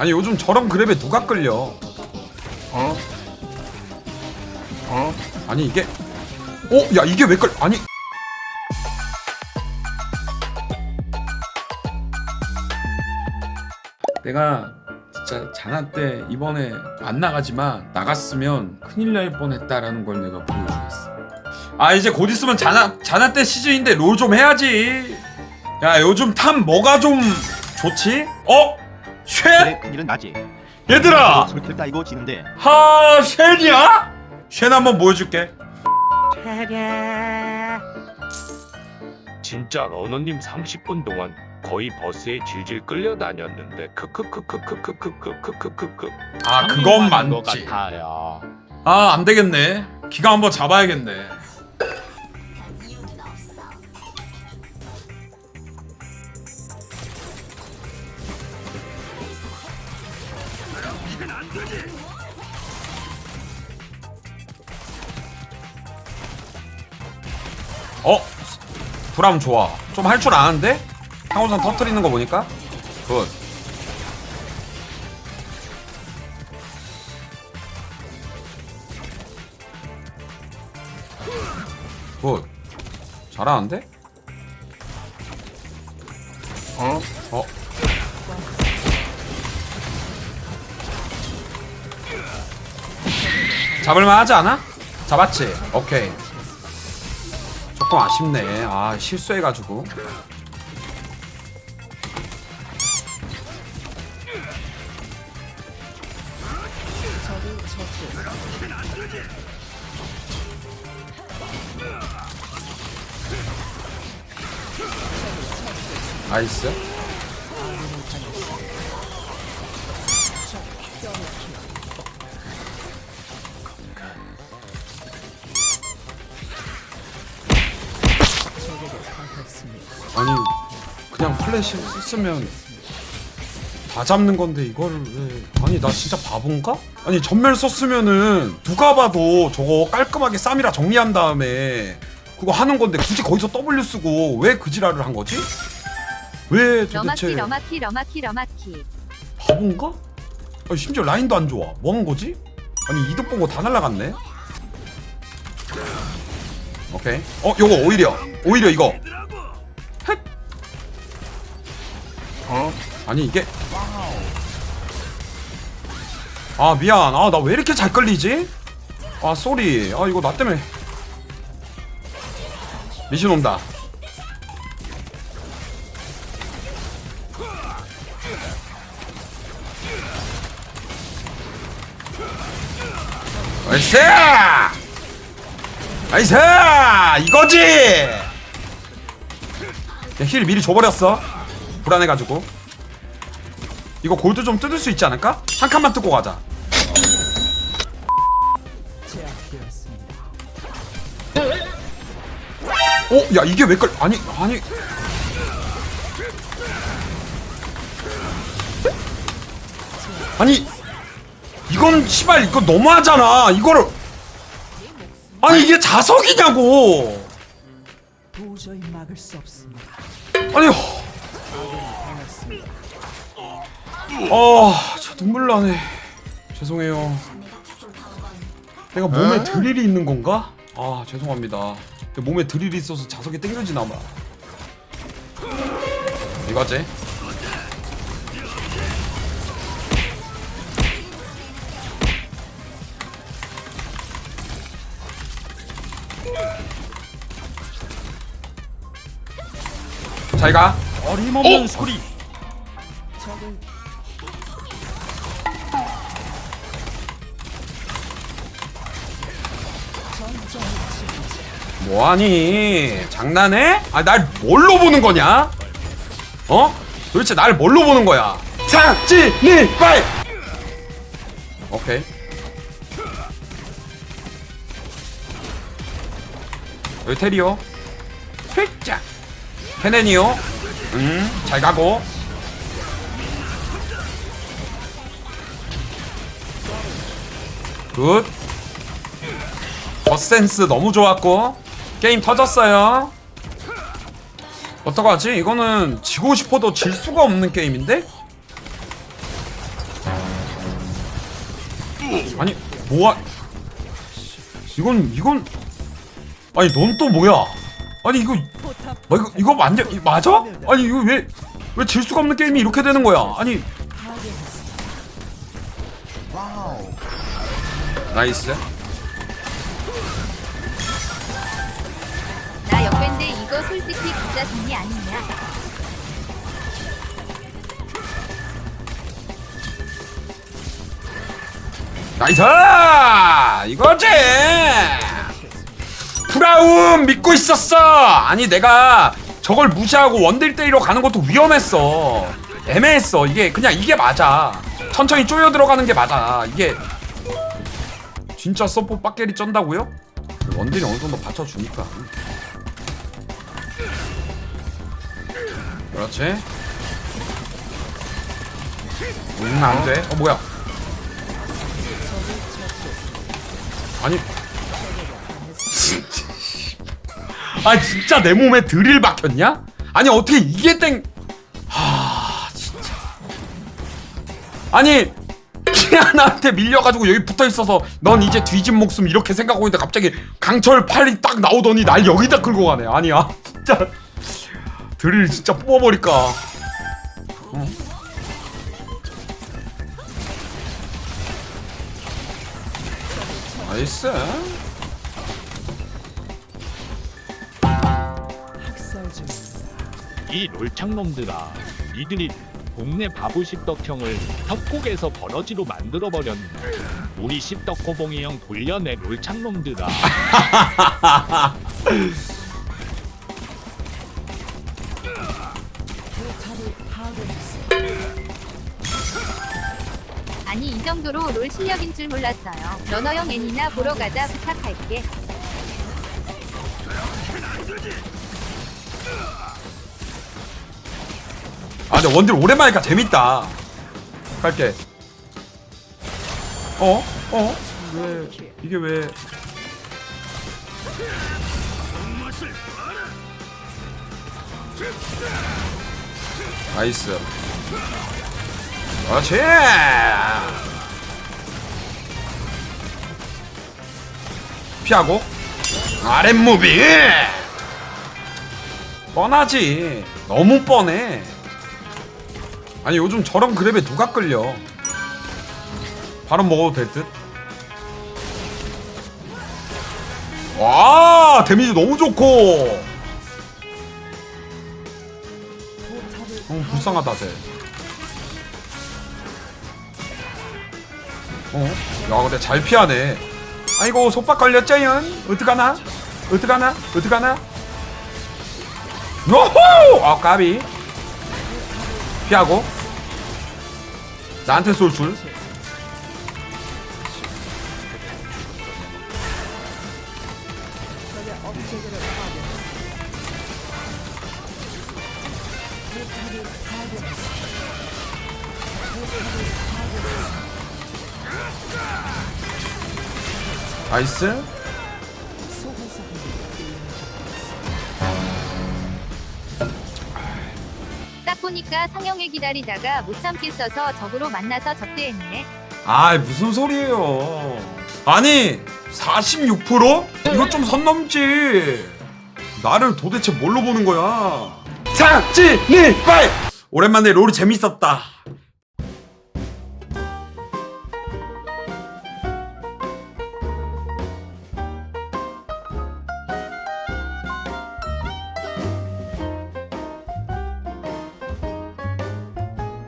아니 요즘 저런 그랩에 누가 끌려 어? 어? 아니 이게 어? 야 이게 왜 끌 아니 내가 진짜 자나 때 이번에 안 나가지만 나갔으면 큰일 날 뻔했다라는 걸 내가 보여주겠어 아 이제 곧 있으면 자나 자나 때 시즌인데 롤 좀 해야지 야 요즘 탑 뭐가 좀 좋지? 어? 쉐? 그래 큰일은 나지 얘들아! 솔킬 따이고 지는데. 하 쉔이야? 쉔 한번 보여줄게. 진짜 러너님 30분 동안 거의 버스에 질질 끌려다녔는데 크크크크크크크크크크크크 아 그건 많지. 같아요. 아 안되겠네. 기가 한번 잡아야겠네 어? 브람 좋아 좀 할 줄 아는데? 상호선 터트리는 거 보니까 굿 굿 잘하는데? 어? 어? 잡을만 하지 않아? 잡았지? 오케이 조금 아쉽네 아 실수해가지고 나이스 플래시 쓰면 다 잡는 건데 이거를 왜 아니 나 진짜 바본가? 아니 전멸 썼으면은 누가 봐도 저거 깔끔하게 쌈이라 정리한 다음에 그거 하는 건데 굳이 거기서 W 쓰고 왜 그 지랄을 한 거지? 왜 러마키 도대체 러마키 러마키 러마키 바본가? 아니 심지어 라인도 안 좋아 뭐 하는 거지? 아니 이득 보고 다 날라갔네 오케이 어 요거 오히려 오히려 이거 어? 아니 이게 아 미안. 아 나 왜 이렇게 잘 끌리지? 아 쏘리. 아 이거 나 때문에. 미신 온다. 나이스! 나이스! 이거지! 야, 힐 미리 줘버렸어 불안해가지고 이거 골드 좀 뜯을 수 있지 않을까? 한 칸만 뜯고 가자 어? 야 이게 왜 끌... 아니 아니 아니 이건 시발 이거 너무하잖아 이거를 아니 이게 자석이냐고. 아니 아, 저 눈물 나네. 죄송해요. 내가 몸에 드릴이 있는 건가? 아, 죄송합니다. 내 몸에 드릴이 있어서 자석이 땡겨지나 봐. 이거지? 잘 가. 어림없는 어? 소리 뭐하니? 장난해? 아, 날 뭘로 보는 거냐? 어? 도대체 날 뭘로 보는 거야? 상진이 빨! 오케이. 여기 테리오. 휘짝. 케넨이요. 음, 잘 가고. 굿. 버센스 너무 좋았고 게임 터졌어요 어떡하지? 이거는 지고 싶어도 질 수가 없는 게임인데? 아니 뭐야 이건 이건 아니 넌 또 뭐야 아니 이거 뭐 이거 이거 이- 맞아? 아니 이거 왜 왜 질 수가 없는 게임이 이렇게 되는 거야 아니 나이스 솔직히 진짜 돈이 아니냐. 나이스! 이거지! 브라운 믿고 있었어! 아니 내가 저걸 무시하고 원딜 때리러 가는 것도 위험했어. 애매했어. 이게 그냥 이게 맞아. 천천히 쪼여 들어가는 게 맞아. 이게 진짜 서포 빡게리 쩐다고요? 원딜이 어느 정도 받쳐주니까 그렇지. 응 안돼? 어 뭐야? 아니. 아 진짜 내 몸에 드릴 박혔냐? 아니 어떻게 이게 땡? 하 진짜. 아니 키아나한테 밀려가지고 여기 붙어 있어서 넌 이제 뒤진 목숨 이렇게 생각하고 있는데 갑자기 강철 팔이 딱 나오더니 날 여기다 끌고 가네. 아니야. 진짜 드릴 진짜 뽑아버릴까 어? 나이스. 이 롤창놈들아 니들이 동네 바보 십덕형을 협곡에서 버러지로 만들어버렸네 우리 십덕호봉이 형 돌려내 롤창놈들아 아니 이 정도로 롤 실력인 줄 몰랐어요. 러너형 애니나 보러 가자 부탁할게. 아 근데 원딜 오랜만이니까 재밌다. 갈게. 어? 어? 왜? 이게 왜 나이스. 그렇지! 피하고. 아랫무비 뻔하지. 너무 뻔해. 아니 요즘 저런 그랩에 누가 끌려? 바로 먹어도 될 듯? 와 데미지 너무 좋고 너무 불쌍하다 쟤 어? 야 근데 잘 피하네 아이고 속박 걸렸죠연 어떡하나? 어떡하나? 어떡하나? 노호! 아 까비 피하고 나한테 쏠줄 나이스? 딱 보니까 상영을 기다리다가 못 참겠어서 적으로 만나서 적대했네. 아 무슨 소리예요? 아니 46%? 이거 좀 선 넘지. 나를 도대체 뭘로 보는 거야 상진이 빨. 오랜만에 롤이 재밌었다